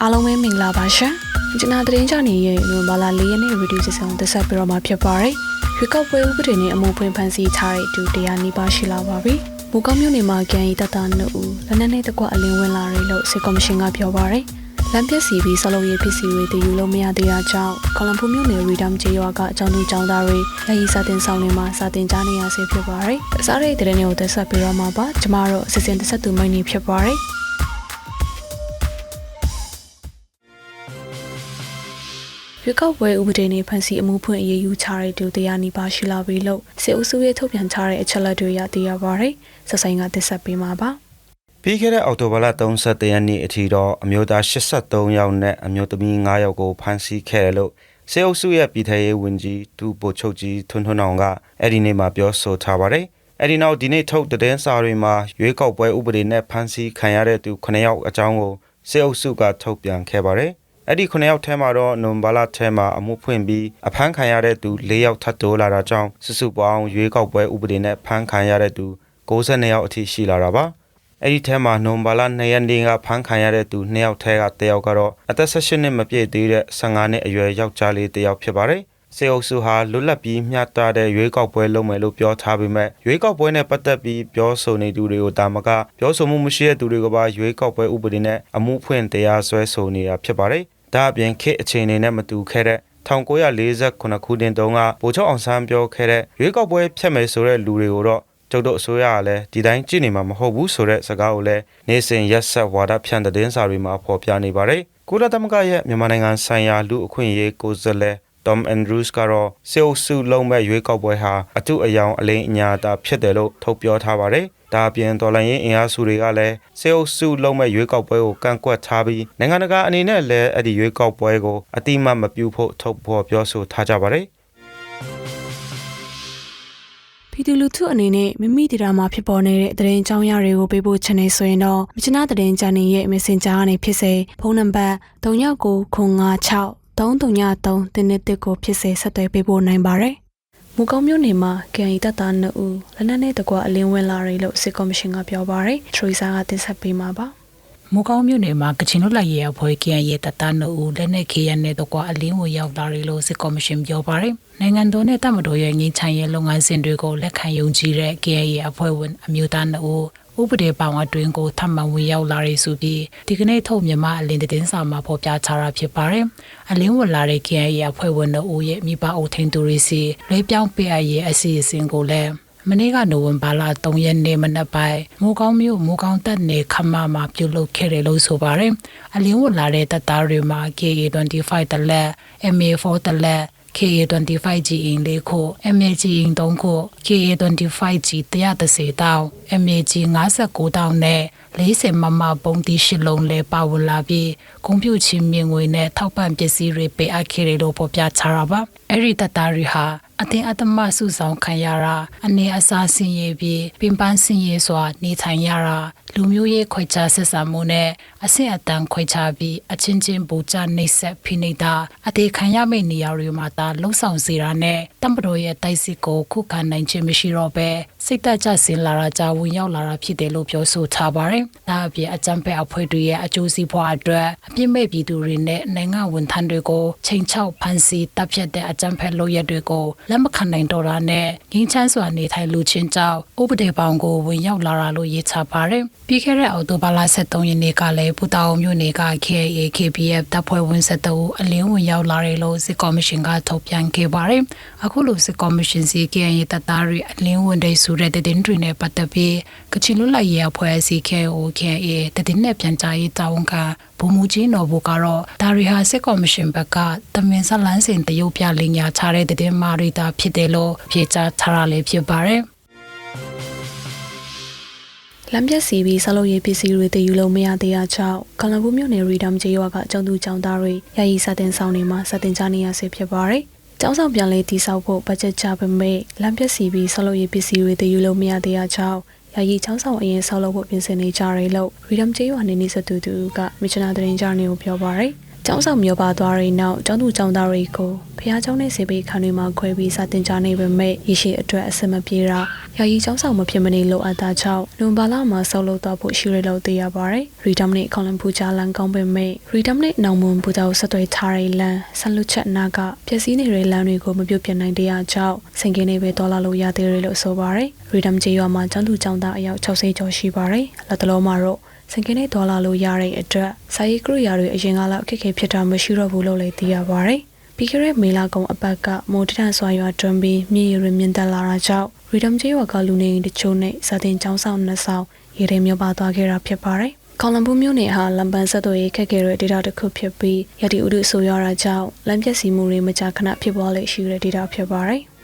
အားလုံးပဲမင်္ဂလာပါရှင်။ကျွန်တော်သတင်းကြနေရဲ့နိုဝင်ဘာလ၄ရက်နေ့ရေဒီယိုစီစဉ်သက်ဆက်ပြီးတော့မှာဖြစ်ပါတယ်။ရွေးကောက်ပွဲဥပဒေနဲ့အမှုဖွင့်ဖန်ဆီးထားတဲ့ဒုတရားနီးပါးရှိလာပါပြီ။မူကောင်းမျိုးနေမှာကန်ရီတတနုလက်နက်နဲ့တကွအလင်းဝင်လာတယ်လို့စစ်ကော်မရှင်ကပြောပါရယ်။ လမ်းပြက်စီပြီးဆောက်လုပ်ရေးပစ္စည်းတွေတည်ယူလို့မရသေးတာကြောင့်ကော်လံဖူမြို့နယ်ရီဒမ်ကျေးရွာကအကြောင်းသူကျောင်းသားတွေလက်ရီစာတင်ဆောင်တွေမှာစာတင်ကြားနေရဆဲဖြစ်ပါရယ်။အစားရတဲ့တဲ့တွေကိုသက်ဆက်ပြီးတော့မှာပါ။ကျမတို့အစီအစဉ်သက်ဆက်သူမိုင်းနေဖြစ်ပါရယ်။ရွေးကောက်ပွဲဥပဒေနဲ့ဖန်စီအမှုဖွင့်အရေးယူချတဲ့ဒုတရားနီးပါးရှိလာပြီလို့စစ်အုပ်စုရဲ့ထုတ်ပြန်ထားတဲ့အချက်လက်တွေရသိရပါရယ်။ဆက်ဆိုင်ကတက်ဆက်ပေးမှာပါ။ ပြီးခဲ့တဲ့အောက်တိုဘာလ31ရက်နေ့အထိတော့အမျိုးသား83ယောက်နဲ့အမျိုးသမီး9ယောက်ကိုဖမ်းဆီးခဲ့တယ်လို့စေအုပ်စုရဲ့ပြည်ထရေးဝန်ကြီးဒူပိုချုပ်ကြီးထွန်းထွန်းအောင်ကအဲ့ဒီနေ့မှာပြောဆိုထားပါတယ်။အဲ့ဒီနောက်ဒီနေ့ထုတ်သတင်းစာတွေမှာရွေးကောက်ပွဲဥပဒေနဲ့ဖမ်းဆီးခံရတဲ့သူ9ယောက်အကြောင်းကိုစေအုပ်စုကထုတ်ပြန်ခဲ့ပါတယ်။အဲ့ဒီ9ယောက်ထဲမှာတော့နွန်ဘာလထဲမှာအမှုဖွင့်ပြီးအဖမ်းခံရတဲ့သူ4ယောက်ထပ်တိုးလာတာကြောင့်စုစုပေါင်းရွေးကောက်ပွဲဥပဒေနဲ့ဖမ်းခံရတဲ့သူ62ယောက်အထိရှိလာတာပါ။ အဲ့ဒီထဲမှာနိုဘာလ2ရက်နေ့ကဖမ်းခံရတဲ့သူ2ယောက်ထဲကတယောက်ကတော့အသက်18နှစ်မပြည့်သေးတဲ့15နှစ်အရွယ်ယောက်ျားလေးတယောက်ဖြစ်ပါတယ်။စေအုပ်စုဟာလွတ်လပ်ပြီးမျှတတဲ့ရွေးကောက်ပွဲလုပ်မယ်လို့ပြောထားပေမဲ့ရွေးကောက်ပွဲနဲ့ပတ်သက်ပြီးပြောဆိုနေသူတွေကိုတာမကပြောဆိုမှုမရှိတဲ့သူတွေကပါရွေးကောက်ပွဲဥပဒေနဲ့အမှုဖွင့်တရားစွဲဆိုနေတာဖြစ်ပါတယ်။ဒါအပြင်ခေတ်အခြေအနေနဲ့မတူခဲ့တဲ့1948ခုနှစ်တုန်းကဗိုလ်ချုပ်အောင်ဆန်းပြောခဲ့တဲ့ရွေးကောက်ပွဲဖျက်မယ်ဆိုတဲ့လူတွေကိုတော့ ကျုပ်တို့အစိုးရကလည်းဒီတိုင်းကြည့်နေမှာမဟုတ်ဘူးဆိုတဲ့စကားကိုလည်းနေစဉ်ရက်ဆက်ဝါဒဖြန့်တဲ့စာတွေမှာဖော်ပြနေပါတယ်။ကုလသမဂ္ဂရဲ့မြန်မာနိုင်ငံဆိုင်ရာလူအခွင့်အရေးကိုယ်စားလှယ် Tom Andrews ကတော့စေအုပ်စုလုံးမဲ့ရွေးကောက်ပွဲဟာအထုအယောင်အလိမ်အညာတာဖြစ်တယ်လို့ထုတ်ပြောထားပါတယ်။ဒါအပြင်တော်လိုင်းရင်အင်အားစုတွေကလည်းစေအုပ်စုလုံးမဲ့ရွေးကောက်ပွဲကိုကန့်ကွက်ထားပြီးနိုင်ငံတကာအနေနဲ့လည်းအဲ့ဒီရွေးကောက်ပွဲကိုအတိအမတ်မပြုဖို့ထုတ်ဖော်ပြောဆိုထားကြပါတယ်။ ပြည်သူလူထုအနေနဲ့မိမိဒေတာမှာဖြစ်ပေါ်နေတဲ့သတင်းအကြောင်းအရာတွေကိုပေးပို့ချင်နေဆိုရင်တော့မြချနာသတင်းချန်နယ်ရဲ့ Messenger ကနေဖြစ်စေဖုန်းနံပါတ်3996 333တင်းနဲ့တစ်ကိုဖြစ်စေဆက်သွယ်ပေးပို့နိုင်ပါတယ်။မူကောင်းမျိုးနေမှာကန်ရီတတနအူလက်နက်နဲ့တကွအလင်းဝင်လာတယ်လို့စစ်ကော်မရှင်ကပြောပါတယ်။ထရီဆာကတင်ဆက်ပေးမှာပါ။ မူကောင်းမြို့နယ်မှာကချင်လွတ်လပ်ရေးအဖွဲ့ KN ရဲ့တတနအူလက်နက် KN နဲ့တော့ကအလင်းဝင်ရောက်လာတယ်လို့စစ်ကော်မရှင်ပြောပါတယ်။နိုင်ငံတော်နဲ့တမတော်ရဲ့ငင်းချင်ရဲ့လုပ်ငန်းစဉ်တွေကိုလက်ခံယုံကြည်တဲ့ KN ရဲ့အဖွဲ့ဝင်အမျိုးသားနှုတ်ဥပဒေပောင်အတွင်းကိုထပ်မံဝင်ရောက်လာရဆိုပြီးဒီကနေ့ထုတ်မြန်မာအလင်းသတင်းစာမှာဖော်ပြထားတာဖြစ်ပါတယ်။အလင်းဝင်လာတဲ့ KN ရဲ့အဖွဲ့ဝင်တို့ရဲ့မိဘအုပ်ထင်းသူတွေစီလွဲပြောင်းပေးအပ်ရဲ့အစီအစဉ်ကိုလည်း မနေ့ကနိုဝင်ဘာလ3ရက်နေ့မနက်ပိုင်းမိုးကောင်းမြို့မိုးကောင်းတပ်နယ်ခမမှာပြုလုပ်ခဲ့တယ်လို့ဆိုပါတယ်။အလင်းဝင်လာတဲ့တပ်သားတွေမှာ KA25 တလက် MA4 တလက် KA25G အင်းလေးခု MAG အင်း3ခု KA25G 130တောင်း MAG 59တောင်းနဲ့40မမပုံတီရှစ်လုံးလဲပါဝင်လာပြီးကွန်ပျူတာချင်းမြင်ငွေနဲ့ထောက်ပံ့ပစ္စည်းတွေပေးအပ်ခဲ့တယ်လို့ဖော်ပြထားတာပါအဲ့ဒီတပ်သားတွေဟာ အတင်းအတ္တမစုဆောင်ခံရတာအနေအစားဆင်းရဲပြီးပင်ပန်းဆင်းရဲစွာနေထိုင်ရတာ လူမျိုးရေးခွဲခြားဆက်ဆံမှုနဲ့အဆင့်အတန်းခွဲခြားပြီးအချင်းချင်းပူကြနှိပ်စက်ဖိနှိပ်တာအသေးခံရမယ့်နေရာတွေမှာသာလှုံ့ဆော်စေတာနဲ့တမ္ပတော်ရဲ့တိုက်စစ်ကိုခုခံနိုင်ခြင်းမရှိတော့ဘဲစိတ်သက်ကြဆင်းလာတာကြောင့်ဝင်ရောက်လာတာဖြစ်တယ်လို့ပြောဆိုထားပါတယ်။ဒါအပြင်အကြံဖက်အဖွဲ့တွေရဲ့အကျိုးစီးပွားအတွက်အပြစ်မဲ့ပြည်သူတွေနဲ့နိုင်ငံဝန်ထမ်းတွေကိုချိန်ချောက်ဖန်ဆီးတပ်ဖြတ်တဲ့အကြံဖက်လုပ်ရက်တွေကိုလက်မခံနိုင်တော့တာနဲ့ငင်းချမ်းစွာနေထိုင်လူချင်းကြောင့်ဥပဒေပေါင်းကိုဝင်ရောက်လာတာလို့ရေးချပါတယ်။ပြီးခဲ့တဲ့အောက်တိုဘာလ23ရက်နေ့ကလည်းပူတာအုံမြို့နယ်က KA KPF တပ်ဖွဲ့ဝင်72ဦးအလင်းဝင်ရောက်လာတယ်လို့စစ်ကော်မရှင်ကထုတ်ပြန်ခဲ့ပါတယ်။အခုလိုစစ်ကော်မရှင်စီ KA တပ်သားတွေအလင်းဝင်တဲ့ဆိုတဲ့တဲ့တင်တွေနဲ့ပတ်သက်ပြီးကချင်လွတ်လပ်ရေးအဖွဲ့အစည်း KO KA တဲ့တင်နဲ့ပြန်ကြားရေးတာဝန်ခံဘုံမူကြီးနော်ဘူကတော့ဒါရီဟာစစ်ကော်မရှင်ဘက်ကတမင်ဇလန်းစင်တရုတ်ပြလင်ညာချတဲ့တဲ့တင်မာရီတာဖြစ်တယ်လို့ဖြေကြားထားရလည်းဖြစ်ပါတယ်။ လမ်းပြက်စီပြီးဆောက်လုပ်ရေးပစ္စည်းတွေတည်ယူလို့မရသေးတာကြောင့်ကလန်ဘူးမြို့နယ်ရီဒမ်ကျေးရွာကအကြောင်းသူကျောင်းသားတွေယာယီစာတင်ဆောင်တွေမှာစာတင်ကြနေရဆဲဖြစ်ပါတယ်။ကျောင်းဆောင်ပြန်လေးတည်ဆောက်ဖို့ဘတ်ဂျက်ချပေမဲ့လမ်းပြက်စီပြီးဆောက်လုပ်ရေးပစ္စည်းတွေတည်ယူလို့မရသေးတာကြောင့်ယာယီကျောင်းဆောင်အရင်ဆောက်လုပ်ဖို့ပြင်ဆင်နေကြတယ်လို့ရီဒမ်ကျေးရွာနေနေစတူတူကမီချနာသတင်းကြားနေကိုပြောပါရယ်။ ကျောင်းဆောင်မျိုးပါသွားတဲ့နောက်ကျောင်းသူကျောင်းသားတွေကိုဖះကျောင်းနဲ့စေပေခန်းတွေမှာခွဲပြီးစာတင်ကြနေပေမဲ့ရရှိအတွက်အဆင်မပြေတာယာယီကျောင်းဆောင်မဖြစ်မနေလိုအပ်တာကြောင့်လွန်ပါလာမှာဆောက်လုပ်တော့ဖို့ရှိရလို့သိရပါတယ်။ရီဒမ်နဲ့ခေါလန်ပူချာလန်ကောင်းပေမဲ့ရီဒမ်နဲ့နောင်မွန်ပူတောက်ဆက်သွယ်ထားတဲ့လမ်းဆန်လွတ်ချက်နာကပျက်စီးနေတဲ့လမ်းတွေကိုမပြုတ်ပြတ်နိုင်တဲ့အကြောင်းစင်ကင်းနေပဲတော်လာလို့ရသေးတယ်လို့ဆိုပါတယ်။ရီဒမ်ကျေးရွာမှာကျောင်းသူကျောင်းသားအယောက်60ကျော်ရှိပါတယ်။လက်တလုံးမှာတော့ စင်ကင်းနဲ့ဒေါ်လာလို့ရတဲ့အတွက်စာရေးကရိယာတွေအရင်ကလောက်အခက်အခဲဖြစ်တာမရှိတော့ဘူးလို့လည်းသိရပါတယ်။ပြီးခဲ့တဲ့မေလကုံအပတ်ကမိုးတထန်စွာရွာတွန်းပြီးမြေရီမြင့်တက်လာတာကြောင့်ရီဒမ်ကျေးရွာကလူနေအိမ်တချို့နဲ့စာတင်ကျောင်းဆောင်နှစ်ဆောင်ရေထဲမြုပ်ပါသွားခဲ့တာဖြစ်ပါတယ်။ခေါလံပူမြို့နယ်ဟာလမ်ပန်ဆက်သွယ်ရေးခက်ခဲတဲ့ဒေတာတစ်ခုဖြစ်ပြီးရတီဥဒုဆိုရတာကြောင့်လမ်းပြက်စီမှုတွေမကြာခဏဖြစ်ပွားလေရှိတဲ့ဒေတာဖြစ်ပါတယ်။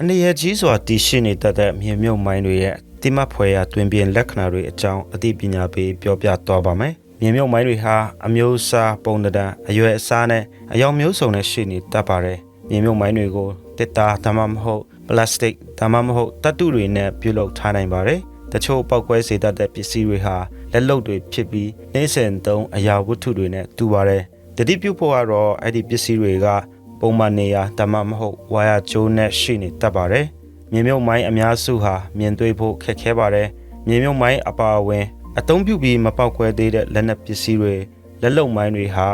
အနေရကြီးစွာတည်ရှိနေတတ်တဲ့မြေမြုပ်မိုင်းတွေရဲ့ တိမတ်ဖွယ်ရာတွင်ပြင်လက္ခဏာတွေအကြောင်းအသိပညာပေးပြောပြသွားပါမယ်။မြေမြုပ်မိုင်းတွေဟာအမျိုးအစားပုံသဏ္ဍာန်အရွယ်အစားနဲ့အယောင်မျိုးစုံနဲ့ရှိနေတတ်ပါတယ်။မြေမြုပ်မိုင်းတွေကိုတစ်တာဒါမှမဟုတ်ပလတ်စတစ်ဒါမှမဟုတ်တတ်တုတွေနဲ့ပြုလုပ်ထားနိုင်ပါတယ်။တချို့ပောက်ကွဲစေတတ်တဲ့ပစ္စည်းတွေဟာလက်လုပ်တွေဖြစ်ပြီးနှင်းစင်သုံးအရာဝတ္ထုတွေနဲ့တူပါတယ်။တတိပြုဖို့ကတော့အဲ့ဒီပစ္စည်းတွေကပုံမှန်နေရာဒါမှမဟုတ်ဝါယာကျိုးနဲ့ရှိနေတတ်ပါတယ်။ မြေမြုပ်မိုင်းအများစုဟာမြင်တွေ့ဖို့ခက်ခဲပါတယ်။မြေမြုပ်မိုင်းအပါအဝင် အသုံးပြုပြီးမပေါက်ကွဲသေးတဲ့လက်နက်ပစ္စည်းတွေလက်လုံမိုင်းတွေဟာ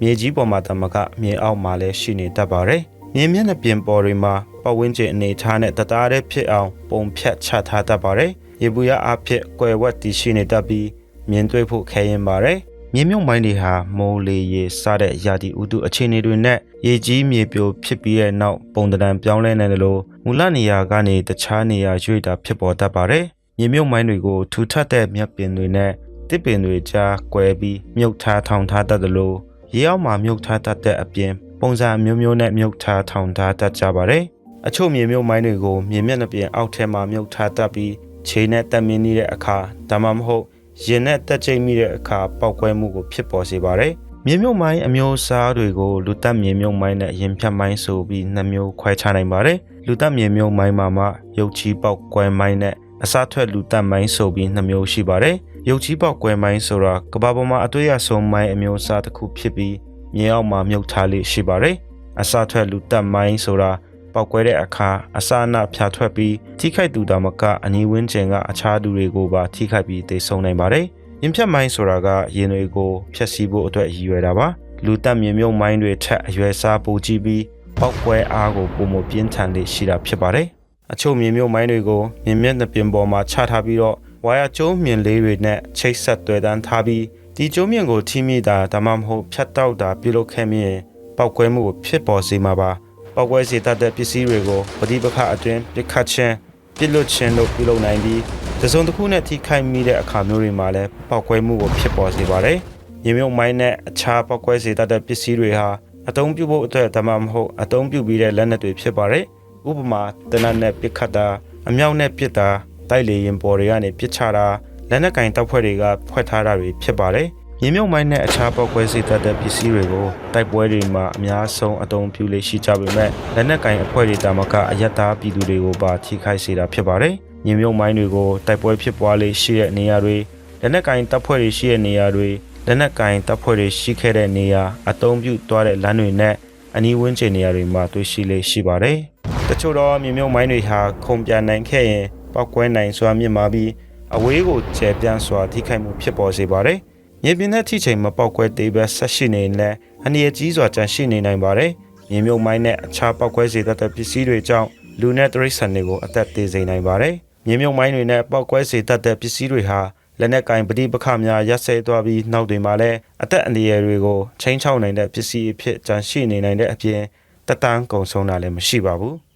မြေကြီးပေါ်မှာတမကမြေအောက်မှာလည်းရှိနေတတ်ပါတယ်။မြေမျက်နှာပြင်ပေါ်တွေမှာပတ်ဝန်းကျင်အနေထားနဲ့တသားတည်းဖြစ်အောင်ပုံဖြတ်ချထားတတ်ပါတယ်။ရေဘူးရအဖြစ်ကွယ်ဝတ်တည်ရှိနေတတ်ပြီးမြင်တွေ့ဖို့ခဲရင်ပါတယ်။မြေမြုပ်မိုင်းတွေဟာမိုးလေရေစတဲ့ရာသီဥတုအခြေအနေတွေနဲ့ရေကြီးမြေပြိုဖြစ်ပြီးတဲ့နောက်ပုံတံပြောင်းလဲနေတယ်လို့ မူလနေရာကနေတခြားနေရာရွေ့တာဖြစ်ပေါ်တတ်ပါတယ်။မြေမြုပ်မိုင်းတွေကိုထူထပ်တဲ့မြက်ပင်တွေနဲ့တစ်ပင်တွေကြားကွဲပြီးမြုပ်ထားထောင်ထားတတ်တယ်လို့ရေအောက်မှာမြုပ်ထားတတ်တဲ့အပြင်ပုံစံအမျိုးမျိုးနဲ့မြုပ်ထားထောင်ထားတတ်ကြပါတယ်။အချို့မြေမြုပ်မိုင်းတွေကိုမြေမျက်နှာပြင်အောက်ထဲမှာမြုပ်ထားတတ်ပြီးခြေနဲ့တက်မင်းနေတဲ့အခါဒါမှမဟုတ်ရင်နဲ့တက်ချိတ်မိတဲ့အခါပောက်ကွဲမှုကိုဖြစ်ပေါ်စေပါတယ်။မြေမြုပ်မိုင်းအမျိုးအစားတွေကိုလူတက်မြေမြုပ်မိုင်းနဲ့ရင်ဖြတ်မိုင်းဆိုပြီးနှစ်မျိုးခွဲခြားနိုင်ပါတယ်။ လူတက်မြေမြုပ်မိုင်းမှာမှရုပ်ချီပောက်ကွဲမိုင်းနဲ့အစားထွက်လူတက်မိုင်းဆိုပြီးနှစ်မျိုးရှိပါတယ်။ရုပ်ချီပောက်ကွဲမိုင်းဆိုတာကဘာပေါ်မှာအတွေ့အဆုံးမိုင်းအမျိုးအစားတစ်ခုဖြစ်ပြီးမြေအောက်မှာမြုပ်ထားလေးရှိပါတယ်။အစားထွက်လူတက်မိုင်းဆိုတာပောက်ကွဲတဲ့အခါအစာအနဖြာထွက်ပြီးထိခိုက်သူတောင်မကအနီးဝန်းကျင်ကအခြားသူတွေကိုပါထိခိုက်ပြီးသေဆုံးနိုင်ပါတယ်။ရင်ဖြတ်မိုင်းဆိုတာကရင်တွေကိုဖျက်ဆီးဖို့အတွက်ရည်ရွယ်တာပါ။လူတက်မြေမြုပ်မိုင်းတွေထက်အရွယ်စားပိုကြီးပြီး ပောက်ကွဲအားကိုပုံမပြင်းထန်လေးရှိတာဖြစ်ပါတယ်။အချို့မြေမြုပ်မိုင်းတွေကိုမြင်မျက်နှာပြင်ပေါ်မှာချထားပြီးတော့ဝါယာကျုံးမြင်လေးတွေနဲ့ချိတ်ဆက်တွေ့တန်းထားပြီးဒီကျုံးမြင်ကိုထိမိတာဒါမှမဟုတ်ဖြတ်တောက်တာပြုလုပ်ခဲ့မြင်ပောက်ကွဲမှုကိုဖြစ်ပေါ်စေမှာပါ။ပောက်ကွဲစေတတ်တဲ့ပစ္စည်းတွေကိုပဋိပက္ခအတွင်းပြစ်ခတ်ခြင်းပြစ်လွတ်ခြင်းတို့ပြုလုပ်နိုင်ပြီးတစုံတစ်ခုနဲ့ထိခိုက်မိတဲ့အခါမျိုးတွေမှာလည်းပောက်ကွဲမှုကိုဖြစ်ပေါ်စေပါတယ်။ရေမြုပ်မိုင်းနဲ့အခြားပောက်ကွဲစေတတ်တဲ့ပစ္စည်းတွေဟာ အသုံးပြုဖို့အတွက်ဒါမှမဟုတ်အသုံးပြုပြီးတဲ့လက်နက်တွေဖြစ်ပါတယ်။ဥပမာတနတ်နဲ့ပစ်ခတ်တာအမြောက်နဲ့ပစ်တာတိုက်လေရင်ပေါ်တွေကနေပစ်ချတာလက်နက်ကင်တပ်ဖွဲ့တွေကဖွဲ့ထားတာတွေဖြစ်ပါတယ်။မြေမြုပ်မိုင်းနဲ့အခြားပောက်ကွဲစေတတ်တဲ့ပစ္စည်းတွေကိုတိုက်ပွဲတွေမှာအများဆုံးအသုံးပြုလေရှိကြပေမဲ့လက်နက်ကင်အဖွဲ့တွေတာမကအယက်သားပြည်သူတွေကိုပါထိခိုက်စေတာဖြစ်ပါတယ်။မြေမြုပ်မိုင်းတွေကိုတိုက်ပွဲဖြစ်ပွားလေရှိတဲ့နေရာတွေလက်နက်ကင်တပ်ဖွဲ့တွေရှိတဲ့နေရာတွေ လက်နက်ကင်တပ်ဖွဲ့တွေရှိခဲ့တဲ့နေရာအသုံးပြုသွားတဲ့လမ်းတွေနဲ့အနီးဝန်းကျင်နေရာတွေမှာတွေ့ရှိလေရှိပါတယ်။တချို့တော့မြေမြုပ်မိုင်းတွေဟာခုံပြန်နိုင်ခဲ့ရင်ပောက်ကွဲနိုင်စွာမြင့်မာပြီးအဝေးကိုကျဲပြန့်စွာထိခိုက်မှုဖြစ်ပေါ်စေပါတယ်။မြေပြင်နဲ့ထိချိန်မပေါက်ကွဲသေးပဲဆက်ရှိနေလဲအနည်းကြီးစွာကြန့်ရှိနေနိုင်ပါတယ်။မြေမြုပ်မိုင်းနဲ့အခြားပေါက်ကွဲစေတတ်တဲ့ပစ္စည်းတွေကြောင့်လူနဲ့တရိษံတွေကိုအသက်သေစေနိုင်ပါတယ်။မြေမြုပ်မိုင်းတွေနဲ့ပေါက်ကွဲစေတတ်တဲ့ပစ္စည်းတွေဟာ လက်နက်ကင်ပဋိပက္ခများရပ်ဆဲသွားပြီးနောက်တွင်မှလည်းအသက်အန္တရာယ်တွေကိုချိန်ချောက်နိုင်တဲ့ပစ္စည်းအဖြစ်ကြန့်ရှိနေနိုင်တဲ့အပြင်တတန်းကုံဆုံးတာလည်းမရှိပါဘူး။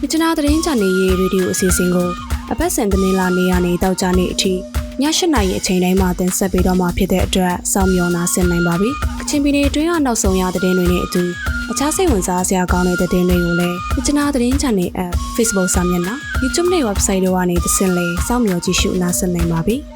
မြချနာသတင်းချန်နယ်ရေရေဒီယိုအစီအစဉ်ကိုအပတ်စဉ်သတင်းလာနေရနေတောက်ကြနေအထိည၈နာရီအချိန်တိုင်းမှာတင်ဆက်ပေးတော့မှာဖြစ်တဲ့အတွက်စောင့်မျှော်နာဆင်နိုင်ပါပြီ။က ချင်ပြည်နယ်အတွင်းကနောက်ဆုံးရသတင်းတွေနဲ့အတူအခြားစိတ်ဝင်စားစရာကောင်းတဲ့သတင်းတွေကိုလည်းမြချနာသတင်း Channel App Facebook စာမျက်နှာ YouTube နဲ့ Website တို့ကနေသင်လေစောင့်မျှော်ကြည့်ရှုနားဆင်နိုင်ပါပြီ။